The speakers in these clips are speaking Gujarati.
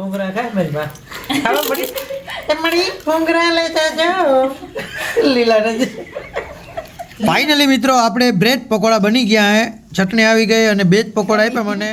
ઘૂંઘરા ખાય મજમાં ખાવા મળી? મળી ઘૂંઘરા લેતા જાઓ લીલા રજ ફાઇનલી મિત્રો આપણે બ્રેડ પકોડા બની ગયા હે. ચટણી આવી ગઈ અને બે જ પકોડા આપ્યા મને.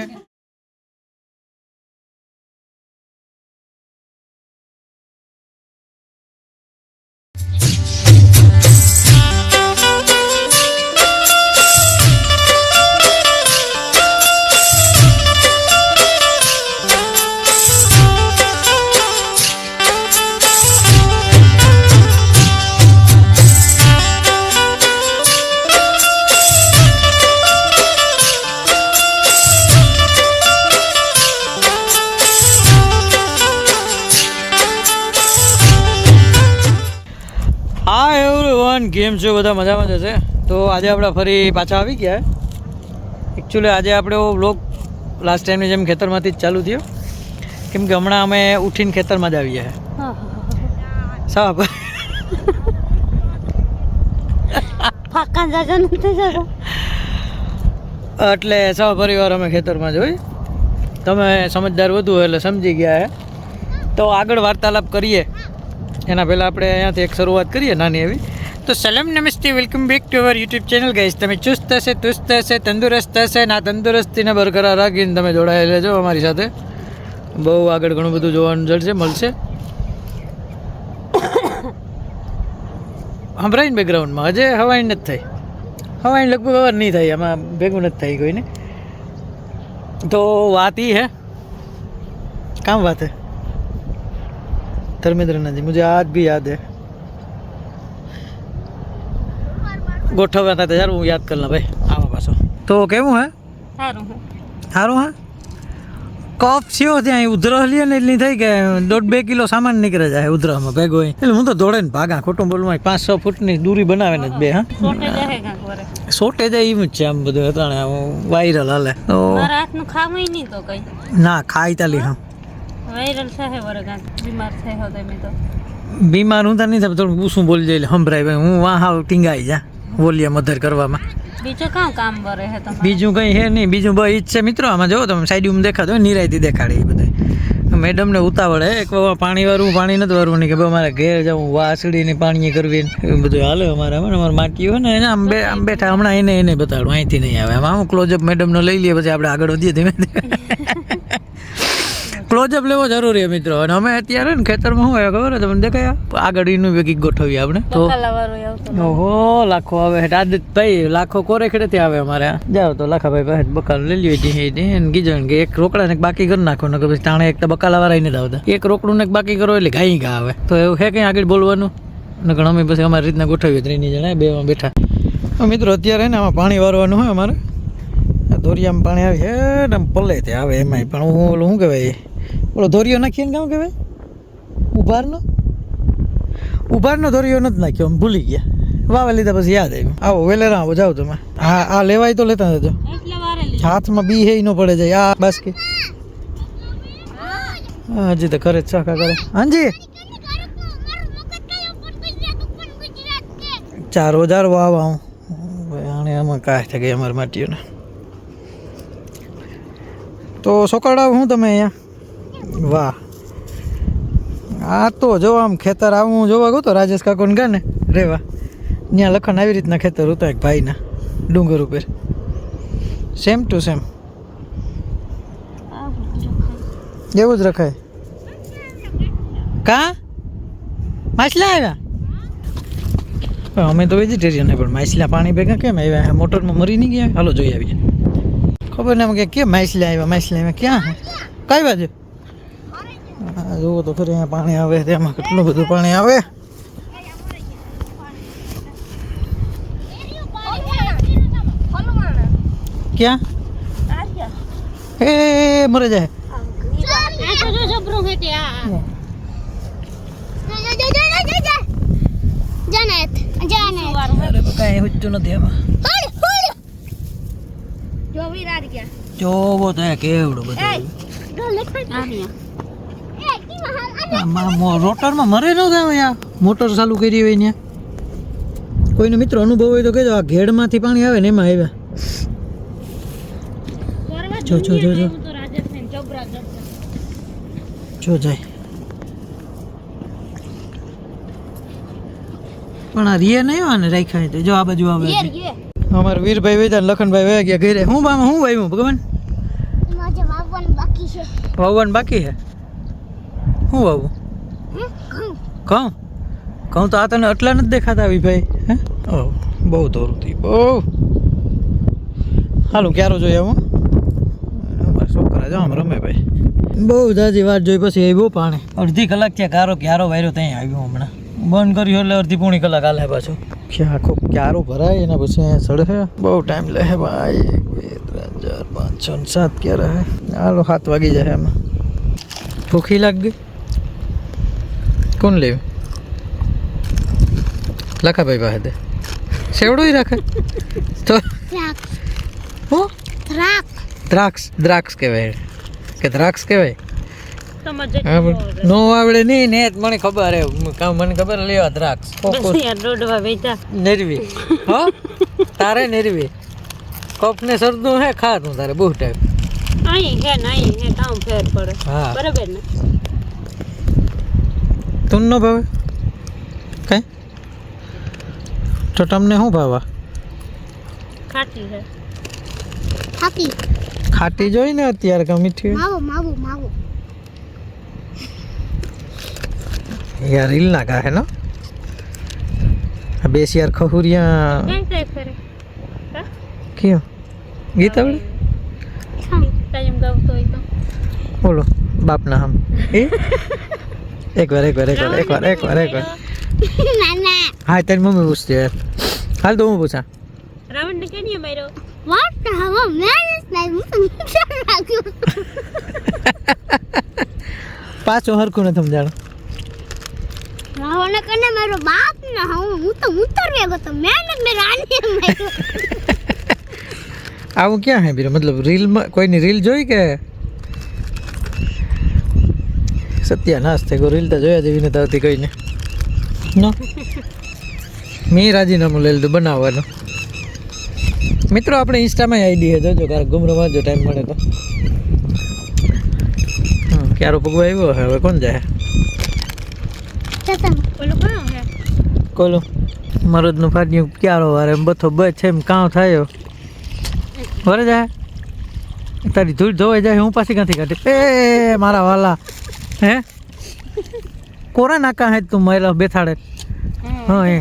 એવરીવન કેમ છો બધા મજામાં જશે તો આજે આપણે ફરી પાછા આવી ગયા. એકચ્યુઅલી આજે આપણે વ્લોગ લાસ્ટ ટાઈમની જેમ ખેતરમાંથી જ ચાલુ થયો. કેમ કે હમણાં અમે ઉઠીને ખેતરમાં જ આવીએ. જતો એટલે સહ પરિવાર અમે ખેતરમાં જ હોય. તમે સમજદાર વધુ એટલે સમજી ગયા હે. તો આગળ વાર્તાલાપ કરીએ. એના પહેલાં આપણે અહીંયાથી એક શરૂઆત કરીએ નાની એવી. તો સલામ નમસ્તે welcome back to our YouTube channel guys તમે ચુસ્ત હશે, તુસ્ત હશે, તંદુરસ્ત હશે ના તંદુરસ્તીને બરકરાર રાખીને તમે જોડાયેલા છો અમારી સાથે. બહુ આગળ ઘણું બધું જોવાનું જડશે મળશે. સંભળાય બેકગ્રાઉન્ડમાં હજે હવાઈ નથી થઈ. હવાઈ લગભગ અવાર નહીં થાય. આમાં ભેગું નથી થાય કોઈને. તો વાત એ હે. કામ વાત હે? ધર્મેન્દ્રનાથજી મુજબ આજ ભી યાદ હે. ગોઠવ્યા હતા ત્યારે હું યાદ કરી લઉં ભાઈ આવા પાછો. તો કેવું હે? સારું હું. સારું હા? કફ થયો ત્યાં ઉધરસ લે ને એટલી થઈ કે દોઢ બે કિલો સામાન નીકળે જાય ઉધરસમાં ભેગો હોય એટલે હું તો દોડે ને ભાગા ખોટું બોલમાં પાંચ છ ફૂટની દૂરી બનાવે ને જ બે હા. છોટે જાય કાંક વરે. સોટે જાય એમ જ છે આમ બધું અટાણે વાયરલ હાલે. તો મારા ખાવું નહીં તો કઈ. ના ખાઈ તાલી હા. વાયરલ થાય વરે બીમાર થાય હો તમે તો. બીમાર હું તો નહીં થાય થોડું પૂછું બોલી જાય એટલે સંભળાય. ભાઈ હું વાહ ટીંગાઈ જા. વોલ્યુમ અધર કરવામાં. બીજું કયું કામ કરે છે તમારે? બીજું કંઈ હે નહીં બીજું બસ ઈ જ છે મિત્રો આમાં જો તમે સાઈડ દેખાતો હોય નિરાયતી દેખાડે એ બધા મેડમને ઉતાવળ હે એક વાર પાણી વાળું પાણી નથી વારવું નહીં કે ભાઈ મારે ઘેર જાઉં વાસળીને પાણી કરવી એવું બધું હાલે અમારે અમારે અમારે માટી હોય ને એને આમ બે આમ બેઠા હમણાં એને એને બતાડું અહીંથી નહીં આવે. આમ ક્લોઝઅપ મેડમનો લઈ લઈએ પછી આપણે આગળ વધીએ ધીમે ધીમે. ક્લોઝઅપ લેવો જરૂરી છે મિત્રો. અને અમે અત્યારે ને ખેતરમાં શું ખબર છે? તમને દેખાય? આગળ એનું વેગી ગોઠવીએ આપણે. તો ઓહો લાખો આવે આદિત ભાઈ લાખો કોરે ખેડેથી આવે અમારે જાઓ તો લાખાભાઈ પાસે બકાલ લઈ લ્યો જી જી ને કીધું કે એક રોકડા ને બાકી કરી નાખો ને પછી તાણે એક તો બકાલા વાળા નથી આવતા એક રોકડું ને બાકી કરો એટલે ગાઈ ગા આવે. તો એવું હે કંઈ આગળ બોલવાનું? ને ઘણા અમે પછી અમારી રીતના ગોઠવીએ ત્રીની જણા બેમાં બેઠા. મિત્રો અત્યારે ને આમાં પાણી વારવાનું હોય અમારે. આ દોરિયામાં પાણી આવે છે ને તે આવે એમાંય. પણ હું ઓલું શું કહેવાય? ઓલો ધોરિયો નાખીએ ને કામ કહેવાય? ઉભારનો? ઉભારનો ધોરિયો નથી નાખ્યો આમ ભૂલી ગયા. વાવે લીધા પછી યાદ આવ્યું. આવો વેલેરા આવો જાઓ તમે. હા, આ લેવાય તો લેતા જજો. હાથમાં બી હે નો પડે જાય. આ બાસ્કી કે હજી તો કરે ચાકા કરે. હાજી? ચાર હજાર વાવ આને આમાં કાંઈ ગઈ અમારી માટીઓને. તો સોકરડા હું તમે અહીંયા? વાહ. આ તો જો આમ ખેતર આવું જોવા ગયો તો રાજેશ કાકોને ગાને રેવા. ત્યાં લખણ આવી રીતના ખેતર હતા એક ભાઈના ડુંગર ઉપર. સેમ ટુ સેમ એવું જ રખાય. કા? માછલા આવ્યા અમે તો વેજીટેરિયન પણ માછલા પાણી ભેગા કેમ આવ્યા? મોટરમાં મરી નહીં ગયા? હાલો, જોઈ આવીએ. ખબર ને કે કેમ માછલા આવ્યા માછલા આવ્યા ક્યાં કઈ બાજુ જુઓ તો ખરી અહીંયા પાણી આવે તેમાં કેટલું બધું પાણી આવે? ક્યાં? એ મરે જાય. જોવો તો કેવડું બધું. રોટરમાં મરે ન થાય યાર મોટર ચાલુ કરી હોય ત્યાં કોઈનો મિત્ર અનુભવ હોય તો કહેજો આ ઘેડમાંથી પાણી આવે ને એમાં આવ્યા. જો જો જો જો. જો જાય. પણ આ રિયે નહીં હોય ને રાખ્યા તો? જો આ બાજુ આવે અમારા વીરભાઈ વેદા લખનભાઈ વયા ગયા ઘરે. હું બામાં હું વાવ્યું ભગવાન? એમાં વાવવાનું બાકી છે. વાવવાનું બાકી છે? હું વાવું. કહું? કહું તો આ તને આટલા નથી દેખાતા ભાઈ હે? બહુ દોરતી બહુ. હાલો ક્યારો જોઈએ હું અમારા છોકરા જો આમ રમે ભાઈ. બહુ દાદી વાત જોઈ પછી આવ્યો પાણી. અડધી કલાક ત્યાં કારો ક્યારો વાયરો ત્યાં આવ્યો હમણાં. બંધ કર્યું એટલે અડધી પોણી કલાક હાલે પાછો. આખો ક્યારો ભરાય એના પછી અહીંયા સડે બહુ ટાઈમ લે ભાઈ. એક બે ત્રણ ચાર પાંચ છ સાત ક્યારે હે? હાલો સાત વાગી જાય એમાં. ભૂખી લાગ ગઈ? કોણ લેવું લખાભાઈ પાસે. દે સેવડું રાખે? તો હું? દ્રાક્ષ. દ્રાક્ષ દ્રાક્ષ કહેવાય. કે દ્રાક્ષ કહેવાય? નો આવડે નહીં ને મને ખબર હે. મને ખબર લેવા દ્રાક્ષ. નેરવી. હો? તારે નેરવી. કપને સરદું હે ખાતું તારે બહુ ટાઈમ. અહીં હે નહીં હે કામ ફેર પડે. બરાબર ને? તું ન ભાવે? કઈ? તો તમને શું ભાવા ખાટી છે. હાકી ખાટી જોઈ ને અત્યારે કે મીઠી માવો માવો માવો. યાર રીલ ના ગાહે નો? બેસ યાર ખહુરિયા. કયો? ગીત આવડે? બોલો બાપના હમ. એ? એકવાર એકવાર એકવાર એકવાર એકવાર એકવાર. ના ના હા તારી મમ્મી પૂછતી યાર હાલ તો હું પૂછા? રાવણ ને કેની માર્યો? વોટ હવે મેનેજ નહીં હું રાખ્યો પાછો હરખું નથી સમજાણું. રાવણ કને મારો બાપ ને હું હું તો ઉતરવે ગયો તો મેં ને રાની માર્યો. આવું ક્યાં હે બીરો મતલબ રીલમાં કોઈની રીલ જોઈ કે સત્યાનાશ થઈ ગયો રીલ તો જોયા જેવી નથી આવતી કહીને નો. મેં રાજીનામું લઈ લીધું બનાવવાનું. મિત્રો આપણે ઇન્સ્ટામાં આઈડી છે. જોજો ક્યારેક ગુમરો મારજો ટાઈમ મળે તો. ક્યારો પગવા આવ્યો હવે કોણ જાય? કોલો? મરદનું ફાટ્યું ક્યારો વારે? બથો બચ છે એમ કાં થાય. વરે જાય? તારી ધૂળ ધોવાઈ જાય હું પાછી ક્યાંથી કાઢી? એ મારા વાલા. હે? કોરા નાકા હે તું મારા બેઠાડે? હા એ.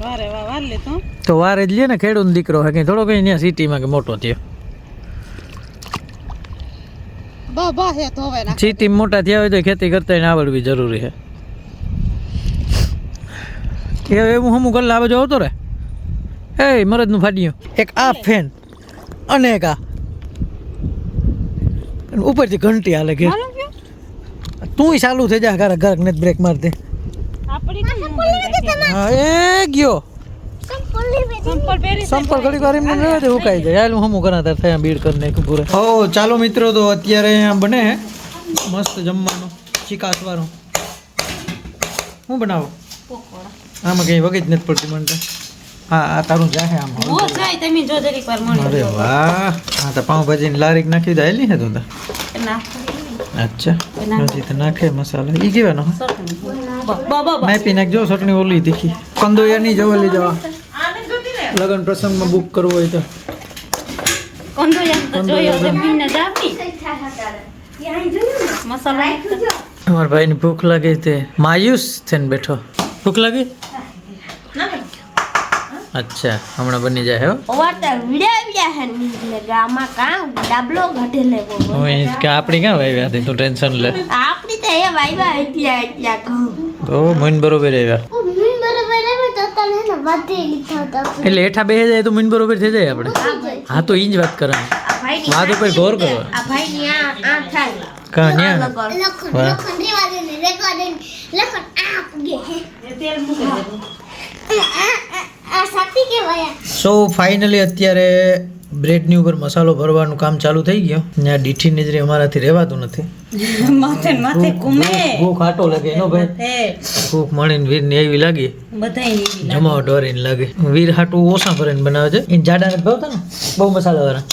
વારે વા વાર લે તો. તો વારે જ લે ને ખેડૂત દીકરો હે કે થોડો કઈ ત્યાં સિટીમાં કે મોટો થયો. બા બા હે તો હવે ના સિટી મોટા થયા હોય તો ખેતી કરતા એને આવડવી જરૂરી છે કે હું હમું કલ્લા આવે આવતો રે એ મરદનું ફાટ્યું. એક આ ફેન અને એક આ. ઉપરથી ઘંટી હાલે કે? તું ચાલુ થઈ જા ઘરે ઘર ને બ્રેક માર દે? હા એ ગયો. સંપલ ઘડી વાર એમને રહેવા દે ઉકાઈ જાય. હાલ હું હમું કરા તાર થયા બીડ કરી નાખ્યું પૂરે હો ચાલો મિત્રો તો અત્યારે અહીંયા બને. મસ્ત જમવાનું ચિકાસવાળું શું બનાવો? આમાં કઈ વગેરે જ નથી પડતી મને હા આ તારું જાહે આમ ઓ જાય તમે જો જરીક વાર મળી અરે વાહ હા તો પાઉંભાજીની લારીક નાખી દે હેલી હે તું તો. ના અચ્છા હજી તો નાખે મસાલા. ઈ કેવાનો બા બા બા નાપી નાખજો ચટણી ઓલી તીખી. કંદોયાની જવા લઈ જવા. લગન પ્રસંગમાં બુક કરવું હોય તો. કંદો એમ તો જોયો જમીને જાપી મસાલા અમારા ભાઈને ભૂખ લાગે તે માયુસ થઈને બેઠો. ભૂખ લાગી? અચ્છા હમણાં બની જાય હો? ઓવાતા વિડાવ્યા હે નીકળે ગામમાં કામ ડાબલો ઘટે લેવો હું એ કે આપણી ક્યાં વાવ્યા હતી તું ટેન્શન લે. આપણી તો એ વાયવા એટલા એટલા કહું તો મન બરોબર આવ્યા. મન બરોબર આવે તો તને ને વધે લીધા તો એટલે હેઠા બેસી જાય તો મન બરોબર થઈ જાય આપણે? હા તો ઈ જ વાત કરે આ ભાઈ વાત ઉપર ગોર કરો. આ ભાઈ ની આ આ થાય. કાં ન્યા? લખન લખન રેવા દે ને રેવા લખન આ પૂગે તેલ મૂકી સો ફાઇનલી અત્યારે બ્રેડની ઉપર મસાલો ભરવાનું કામ ચાલુ થઈ ગયું. ને ડીઠી નજરે અમારાથી રહેવાતું નથી. માથે ને માથે કુમે ભૂખ આટો લાગે એનો ભાઈ? ભૂખ મળીને વીરને એવી લાગી. બધાય. જમાવટ વાળીને લાગે. વીર હાટું ઓછા ભરીને બનાવે છે. એ જાડા નથી ભાવતા ને? બહુ મસાલા વાળા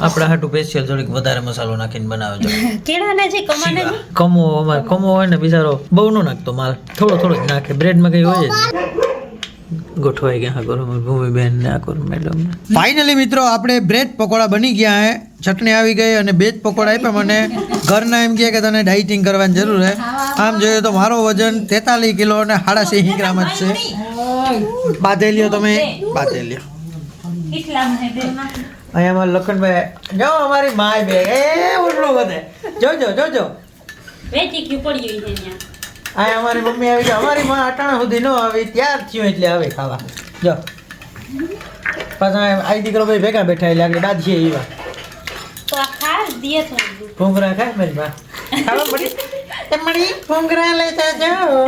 આપણા હાટું સ્પેશિયલ થોડીક વધારે મસાલો નાખીને બનાવે છે. કેળાના જે કમાને કમો અમારે કમો હોય ને બિચારો બહુ નો નાખતો માલ. થોડો થોડો જ નાખે. બ્રેડમાં કઈ હોય જ ગોઠવાઈ ગયા કરો ભૂમિબેન ને આ કરો મેડમ ફાઇનલી મિત્રો આપણે બ્રેડ પકોડા બની ગયા હે. ચટણી આવી ગઈ અને બે જ પકોડા આપ્યા મને. ઘરના એમ કહે કે તને ડાયટિંગ કરવાની જરૂર છે આમ જોઈએ તો મારો વજન તેતાલીસ કિલો અને સાડાસી ગ્રામ જ છે. બાધેલીઓ લ્યો તમે? બાધેલીઓ. હે અહીંયા અમારા લખનભાઈ જો અમારી માય બે. એ ઉડલું બધે. જોજો જોજો. વેચી ગયું પડ્યું છે ત્યાં અહીંયા અમારી મમ્મી આવી ગયા અમારી માં અટાણા સુધી ન આવી. ત્યાર થયું એટલે આવે ખાવા. જો. પાછા આઈ દીકરો ભાઈ ભેગા બેઠા એટલે આગળ દાદી એવા ભૂંગરા ખાય મારી માં? ખાવા એ મળી. ભૂંગરા લેતા જાઓ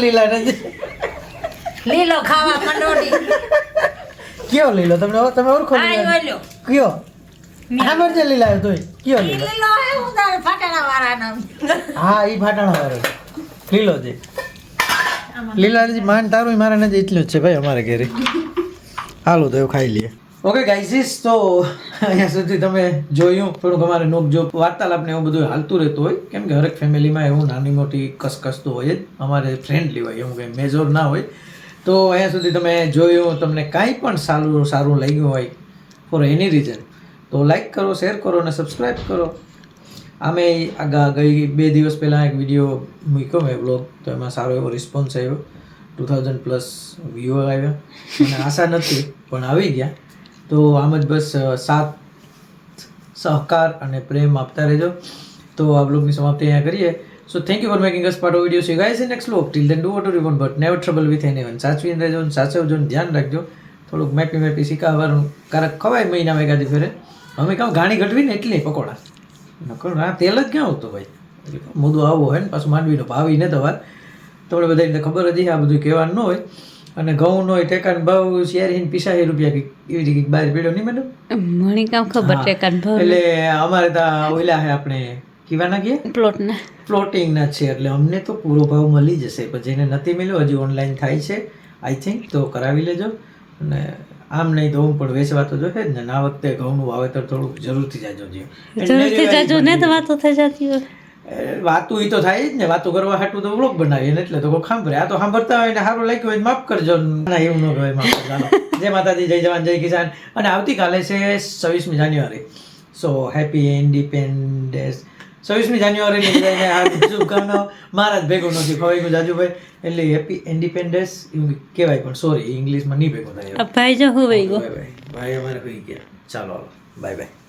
લીલા નથી લીલો ખાવા કંડોડી કયો લીલો? તમને તમે ઓળખો કયો? ખબર છે લીલા તોય કયો લીલો? હા ઈ ફાટાણા વાળો લીલો લીલાજી માન તારું, મારા નથી, એટલું જ છે ભાઈ અમારે ઘરે. હાલો તો એવું ખાઈ લઈએ. ઓકે ગાઈસીસ તો અહીંયા સુધી તમે જોયું, થોડુંક અમારે નોક વાર્તાલાપને વાર્તાલાપ એવું બધું હાલતું રહેતું હોય. કેમ કે હરેક ફેમિલીમાં એવું નાની મોટી કસકસ તો હોય જ. અમારે ફ્રેન્ડલી હોય એવું કંઈ મેજોર ના હોય. તો અહીંયા સુધી તમે જોયું, તમને કાંઈ પણ સારું સારું લાગ્યું હોય ફોર એની રીઝન તો લાઈક કરો શેર કરો અને સબસ્ક્રાઈબ કરો. આમે ગઈ બે દિવસ પહેલાં એક વીડિયો મૂક્યો મેં બ્લોગ તો એમાં સારો એવો રિસ્પોન્સ આવ્યો. ટુ થાઉઝન્ડ પ્લસ વ્યૂ આવ્યા. મને આશા નથી, પણ આવી ગયા. તો આમ જ બસ સાથ સહકાર અને પ્રેમ આપતા રહેજો. તો આ બ્લોગની સમાપ્તિ અહીંયા કરીએ. So thank you for making us part of video see guys in next blog till then do what you want but never trouble with anyone સાચવીને રહેજો સાચવજો ધ્યાન રાખજો. થોડુંક મેપી મેપી શીખાવવાનું કારક ખવાય મહિનામાં એકાદી ફેરે. અમે કામ ઘાણી ઘટવી ને એટલે પકોડા. નકર ના તેલ જ ક્યાં આવતું ભાઈ એટલે મુદ્દો આવો હોય ને પાછું માંડવીનો ભાવી ને તમારે તમને બધાને ખબર હતી આ બધું કહેવાનું ન હોય. અને ઘઉં નો હોય ટેકાનો ભાવ શિયારી પીસાહી રૂપિયા કંઈક એવી રીતે કંઈક બહાર પીડ્યો નહીં મેડમ? મણી કામ ખબર હા. ભાવ એટલે અમારે ત્યાં ઓલા હે આપણે કીવાના ગયા પ્લોટ ને. ફ્લોટિંગના છે એટલે અમને તો પૂરો ભાવ મળી જશે. પણ જેને નથી મળ્યો હજી ઓનલાઈન થાય છે આઈ થિંક તો કરાવી લેજો. અને આમ નહીં તો હું પણ વેચવા તો જોશે ને ના વખતે ઘઉંનું વાવેતર થોડું જરૂરથી જાજો જોઈએ જરૂરથી જાજો ને તો વાતો થઈ જતી હોય. વાતું ઈ તો થાય જ ને વાતો કરવા હાટું તો વ્લોગ બનાવીએ ને એટલે તો કોઈ સાંભળે આ તો સાંભળતા હોય ને સારું લાગ્યું હોય માફ કરજો. ના એવું ન કહેવાય માફ કરજો. જય માતાજી જય જવાન જય કિસાન. અને આવતીકાલે છે છવ્વીસમી જાન્યુઆરી. સો હેપી ઇન્ડિપેન્ડન્સ છવ્વીસમી જાન્યુઆરીની બધાને હાર્દિક શુભકામનાઓ મારા જ ભેગો નથી. ખવાઈ ગયું જાજુભાઈ. એટલે હેપી ઇન્ડિપેન્ડન્સ એવું કહેવાય પણ સોરી ઇંગ્લિશમાં નહીં ભેગો થાય. આ ભાઈ જો બાય ભાઈ અમારે હોઈ ગયા. ચાલો હાલો. Bye bye